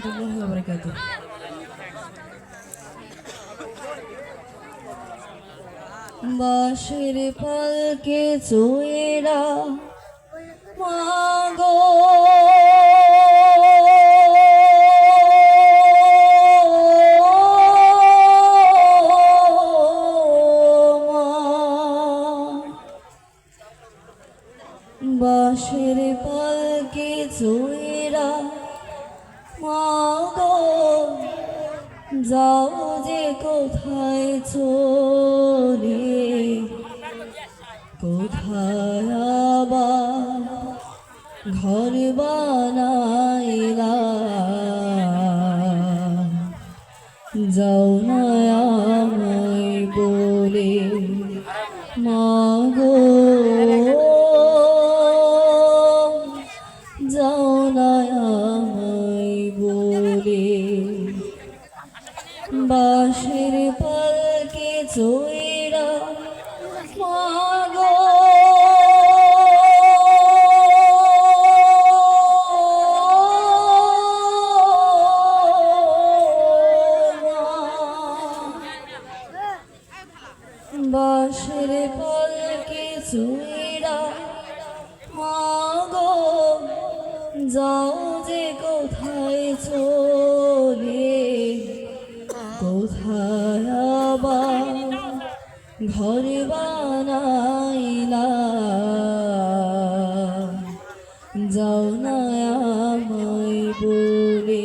warahmatullahi wabarakatuh. বাঁশের পালকে চুয়েরা মাগো বাঁশের পালকে চুয়েরা মাগো যাও যে কোথায় চলে কোথায় আবার ঘর বানাইলা যাও না আমায় বলে মাগো বাঁশের পালকে চইরা মাগো, যাও যে কোথায় চলে, কোথায় আবার ঘর বানাইলা। যাও না আমায় বলে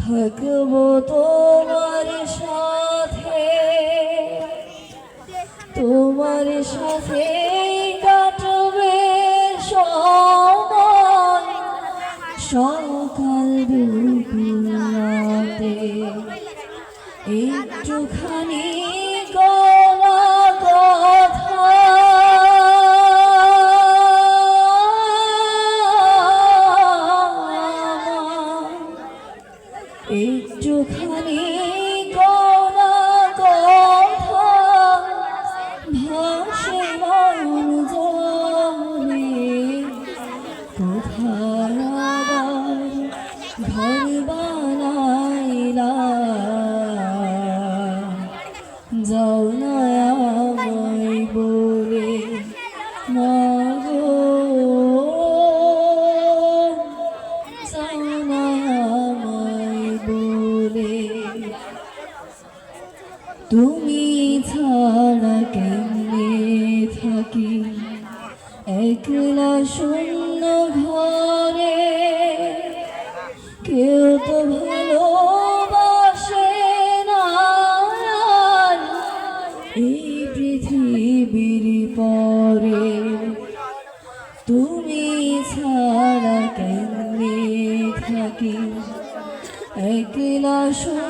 থাকব তোমার সাথে ঘর বানাইলা যাও না আমায় বলে মাগো যাও না তুমি শূন্য ঘরে কেউ তো ভালোবাসে না এই পৃথিবীর পরে তুমি ছাড়া কেমনে থাকি? একলা শূন্য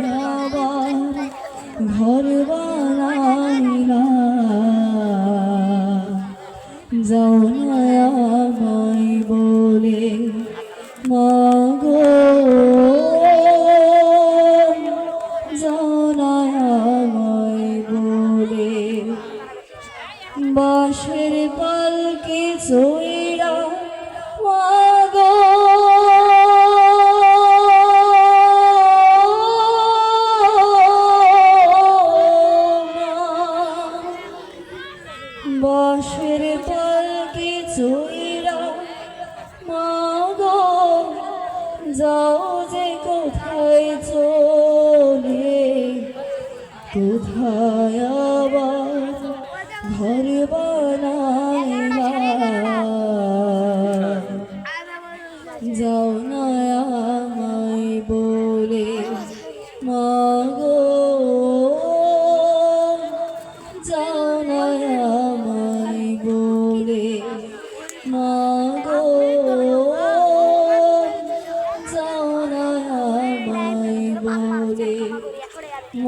বসের পালকে চইরা মাগো। বসের পালকে চইরা মাগো। যাও যে কোথায় চলে কোথায়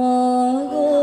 하고